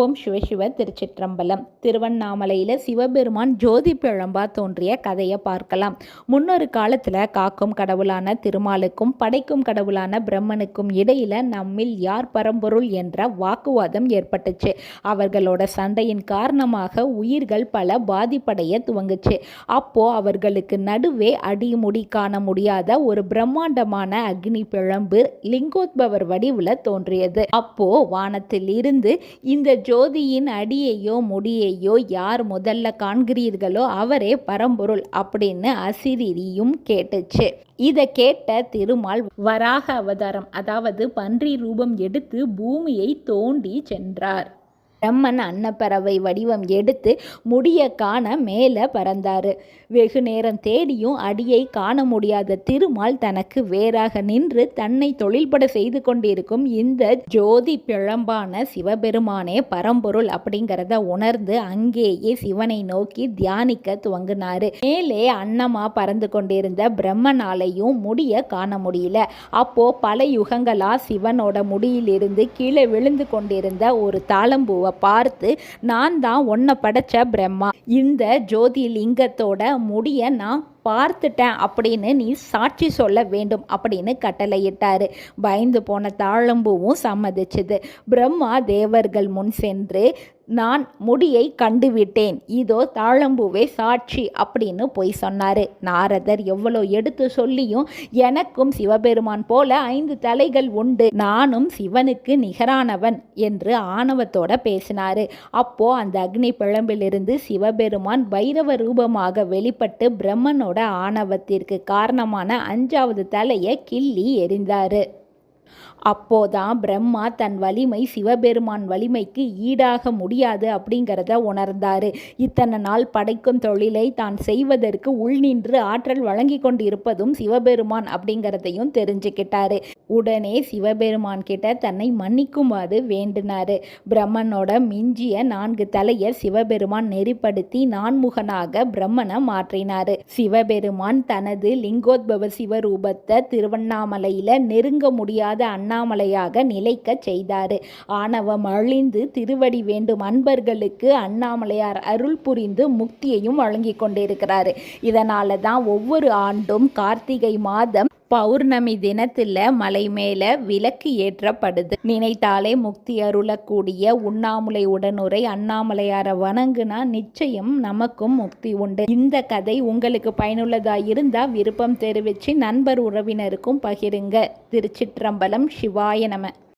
ஓம் சிவசிவ திருச்சிற்றம்பலம். திருவண்ணாமலையில் சிவபெருமான் ஜோதி பிழம்பா தோன்றிய கதையை பார்க்கலாம். முன்னொரு காலத்தில் காக்கும் கடவுளான திருமாலுக்கும் படைக்கும் கடவுளான பிரம்மனுக்கும் இடையில் நம்மில் யார் பரம்பொருள் என்ற வாக்குவாதம் ஏற்பட்டுச்சு. அவர்களோட சண்டையின் காரணமாக உயிர்கள் பல பாதிப்படைய துவங்குச்சு. அப்போ அவர்களுக்கு நடுவே அடிமுடி காண முடியாத ஒரு பிரம்மாண்டமான அக்னி பிழம்பு லிங்கோத்பவர் வடிவில் தோன்றியது. அப்போ வானத்தில் இருந்து இந்த ஜோதியின் அடியையோ முடியையோ யார் முதல்ல காண்கிறீர்களோ அவரே பரம்பொருள் அப்படின்னு அசிரியும் கேட்டுச்சு. இதை கேட்ட திருமால் வராக அவதாரம் அதாவது பன்றி ரூபம் எடுத்து பூமியை தோண்டி சென்றார். பிரம்மன் அன்னப்பறவை வடிவம் எடுத்து முடிய காண மேலே பறந்தார். வெகு நேரம் தேடியும் அடியை காண முடியாத திருமால் தனக்கு வேறாக நின்று தன்னை தொழில்பட செய்து கொண்டிருக்கும் இந்த ஜோதி பிழம்பான சிவபெருமானே பரம்பொருள் அப்படிங்கிறத உணர்ந்து அங்கேயே சிவனை நோக்கி தியானிக்க துவங்கினாரு. மேலே அன்னமா பறந்து கொண்டிருந்த பிரம்மனாலையும் முடிய காண முடியல. அப்போ பல யுகங்களா சிவனோட முடியிலிருந்து கீழே விழுந்து கொண்டிருந்த ஒரு தாளம்பூவை பார்த்து நான் தான் உன்னை படைச்ச பிரம்மா. இந்த ஜோதி லிங்கத்தோட முடிய நான் பார்த்துட்டேன் அப்படின்னு நீ சாட்சி சொல்ல வேண்டும் அப்படின்னு கட்டளையிட்டாரு. பயந்து போன தாழம்பூவும் சம்மதிச்சுது. பிரம்மா தேவர்கள் முன் சென்று நான் முடியை கண்டுவிட்டேன். இதோ தாழம்பூவே சாட்சி அப்படின்னு பொய் சொன்னார். நாரதர் எவ்வளோ எடுத்து சொல்லியும் எனக்கும் சிவபெருமான் போல ஐந்து தலைகள் உண்டு. நானும் சிவனுக்கு நிகரானவன் என்று ஆணவத்தோட பேசினார். அப்போ அந்த அக்னி பிழம்பிலிருந்து சிவபெருமான் பைரவ ரூபமாக வெளிப்பட்டு பிரம்மனோட ஆணவத்திற்கு காரணமான அஞ்சாவது தலையை கிள்ளி எரிந்தார் அப்போதான் பிரம்மா தன் வலிமை சிவபெருமான் வலிமைக்கு ஈடாக முடியாது அப்படிங்கிறத உணர்ந்தார். இத்தனை நாள் படைக்கும் தொழிலை தான் செய்வதற்கு உள் நின்று ஆற்றல் வழங்கி கொண்டிருப்பதும் சிவபெருமான் அப்படிங்கிறதையும் தெரிஞ்சுக்கிட்டாரு. உடனே சிவபெருமான் கிட்ட தன்னை மன்னிக்குமாறு வேண்டினாரு. பிரம்மனோட மிஞ்சிய நான்கு தலையை சிவபெருமான் நெறிப்படுத்தி நான்முகனாக பிரம்மனை மாற்றினாரு. சிவபெருமான் தனது லிங்கோத்பவ சிவரூபத்தை திருவண்ணாமலையில நெருங்க முடியாத அண்ணாமலையாக நிலைக்க செய்தாரு. ஆணவம் அழிந்து திருவடி வேண்டும் அன்பர்களுக்கு அண்ணாமலையார் அருள் புரிந்து முக்தியையும் வழங்கி கொண்டிருக்கிறாரு. இதனால தான் ஒவ்வொரு ஆண்டும் கார்த்திகை மாதம் பௌர்ணமி தினத்தில் மலை மேலே விளக்கு ஏற்றப்படுது. நினைத்தாலே முக்தி அருளக்கூடிய உண்ணாமுலை உடனுரை அண்ணாமலையாரை வணங்குனா நிச்சயம் நமக்கும் முக்தி உண்டு. இந்த கதை உங்களுக்கு பயனுள்ளதாக இருந்தால் விருப்பம் தெரிவித்து நண்பர் உறவினருக்கும் பகிருங்க. திருச்சிற்றம்பலம் சிவாய நம.